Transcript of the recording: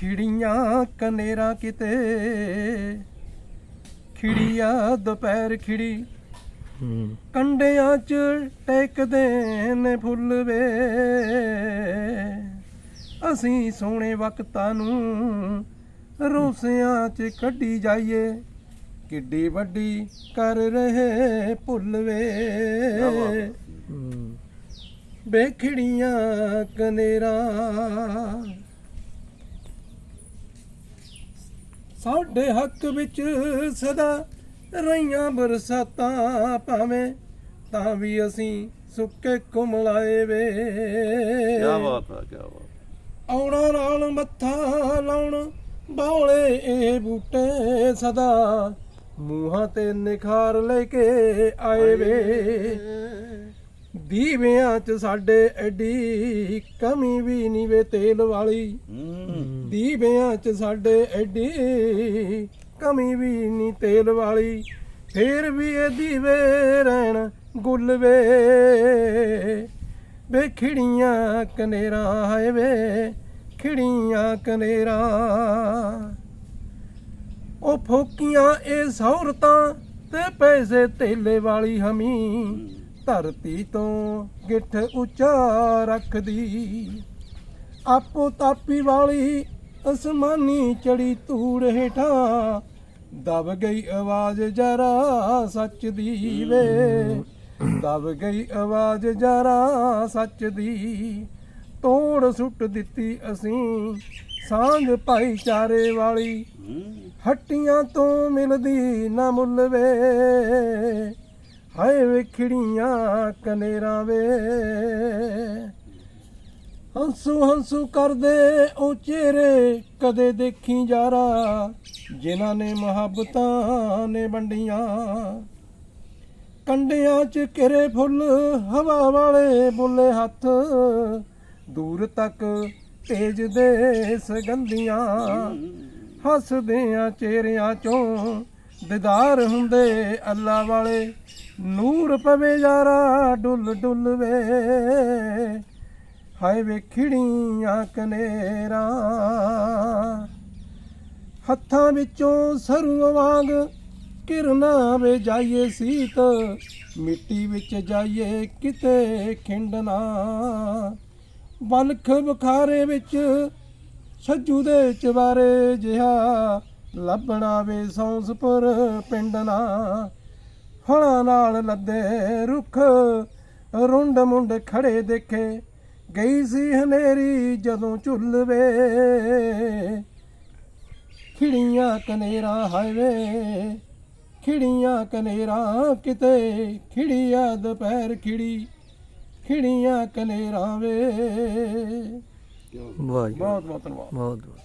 ਖਿੜੀਆਂ ਕਨੇਰਾ ਕਿਤੇ। ਖਿੜੀਆ ਦੁਪਹਿਰ ਖਿੜੀ। ਕੰਡਿਆਂ ਚ ਟੇਕਦੇ ਨੇ ਫੁੱਲ ਵੇ। ਅਸੀਂ ਸੋਹਣੇ ਵਕਤਾਂ ਨੂੰ ਰੋਸਿਆਂ ਚ ਕੱਢੀ ਜਾਈਏ। ਕਿੱਡੀ ਵੱਡੀ ਕਰ ਰਹੇ ਭੁੱਲ ਵੇ। ਬੇਖੜੀਆਂ ਕਨੇਰਾ ਸਾਡੇ ਹੱਕ ਵਿੱਚ ਸਦਾ ਰਹੀਆਂ ਬਰਸਾਤਾਂ ਭਾਵੇਂ ਤਾਂ ਵੀ ਅਸੀਂ ਸੁੱਕੇ ਕੁਮਲਾਏ ਵੇ। ਕੀ ਬਾਤ ਹੈ ਕੀ ਬਾਤ। ਆਉਣਾ ਨਾਲ ਮੱਥਾ ਲਾਉਣ ਬੌਲੇ ਇਹ ਬੂਟੇ ਸਦਾ ਮੂੰਹਾਂ ਤੇ ਨਿਖਾਰ ਲੈ ਕੇ ਆਏ ਵੇ। ਦੀਵਿਆਂ ਚ ਸਾਡੇ ਐਡੀ ਕਮੀ ਵੀ ਨਹੀਂ ਵੇ ਤੇਲ ਵਾਲੀ। ਹੂੰ। ਦੀਵਿਆਂ ਚ ਸਾਡੇ ਐਡੀ ਕਮੀ ਵੀ ਨਹੀਂ ਤੇਲ ਵਾਲੀ। ਫੇਰ ਵੀ ਇਹ ਦੀਵੇ ਰਹਿਣ ਗੁੱਲ ਵੇ। ਵੇ ਖਿੜੀਆਂ ਕਨੇਰਾ ਹਾਏ ਵੇ ਖਿੜੀਆਂ ਕਨੇਰਾ। ਉਹ ਫੋਕੀਆਂ ਇਹ ਸੌਰਤਾਂ ਤੇ ਪੈਸੇ ਤੇਲੇ ਵਾਲੀ ਹਮੀ। ਧਰਤੀ ਤੋਂ ਗਿੱਠ ਉੱਚਾ ਰੱਖਦੀ। ਆਪੋ ਤਾਪੀ ਵਾਲੀ ਅਸਮਾਨੀ ਚੜੀ ਧੂੜ ਹੇਠਾਂ ਦਬ ਗਈ ਆਵਾਜ਼ ਜਰਾ ਸੱਚ ਦੀ ਵੇ। ਦਬ ਗਈ ਆਵਾਜ਼ ਜਰਾ ਸੱਚ ਦੀ। ਤੋੜ ਸੁੱਟ ਦਿੱਤੀ ਅਸੀਂ ਸਾਂਝ ਭਾਈਚਾਰੇ ਵਾਲੀ। ਹੱਟੀਆਂ ਤੋਂ ਮਿਲਦੀ ਨਾ ਮੁੱਲ ਵੇ। ਹਾਏ ਵੇਖੜੀਆਂ ਕਨੇਰਾ ਵੇ। ਹੰਸੂ ਹੰਸੂ ਕਰਦੇ ਉਹ ਚਿਹਰੇ ਕਦੇ ਦੇਖੀ ਜਾਰਾ, ਜਿਨ੍ਹਾਂ ਨੇ ਮੁਹੱਬਤਾਂ ਨੇ ਵੰਡੀਆਂ। ਕੰਡਿਆਂ ਚ ਕਿਰੇ ਫੁੱਲ, ਹਵਾ ਵਾਲੇ ਬੁੱਲੇ ਹੱਥ, ਦੂਰ ਤੱਕ ਤੇਜ ਦੇ ਸਗੰਧੀਆਂ। ਹੱਸਦਿਆਂ ਚਿਹਰਿਆਂ ਚੋਂ ਦਿਦਾਰ ਹੁੰਦੇ ਅੱਲਾ ਵਾਲੇ, ਨੂਰ ਪਵੇ ਯਾਰਾ ਡੁੱਲ ਡੁੱਲ ਵੇ। ਹਾਏ ਵੇਖੜੀਆਂ ਕਨੇਰਾ, ਹੱਥਾਂ ਵਿੱਚੋਂ ਸਰੂਆਂ ਵਾਂਗ ਕਿਰਨਾ ਵੇ ਜਾਈਏ ਸੀਤ, ਮਿੱਟੀ ਵਿੱਚ ਜਾਈਏ ਕਿਤੇ ਖਿੰਡਣਾ ਬਲਖ ਬੁਖਾਰੇ ਵਿੱਚ ਸੱਜੂ ਦੇ ਚਵਾਰੇ ਜਿਹਾ ਲੱਭਣਾ ਵੇ ਸੌਂਸਪੁਰ ਪਿੰਡਨਾ। ਫਲਾਂ ਨਾਲ ਲੱਦੇ ਰੁੱਖ ਰੁੰਡ ਮੁੰਡ ਖੜੇ ਦੇਖੇ। ਗਈ ਸੀ ਹਨੇਰੀ ਜਦੋਂ ਝੁੱਲ ਵੇ। ਖਿੜੀਆਂ ਕਨੇਰਾ ਹਾਈਵੇ ਖਿੜੀਆਂ ਕਨੇਰਾ ਕਿਤੇ। ਖਿੜੀਆ ਦੁਪਹਿਰ ਖਿੜੀ ਖਿੜੀਆਂ ਕਨੇਰਾ ਵੇ। ਵਾਹ ਬਹੁਤ ਬਹੁਤ ਧੰਨਵਾਦ। ਬਹੁਤ ਬਹੁਤ।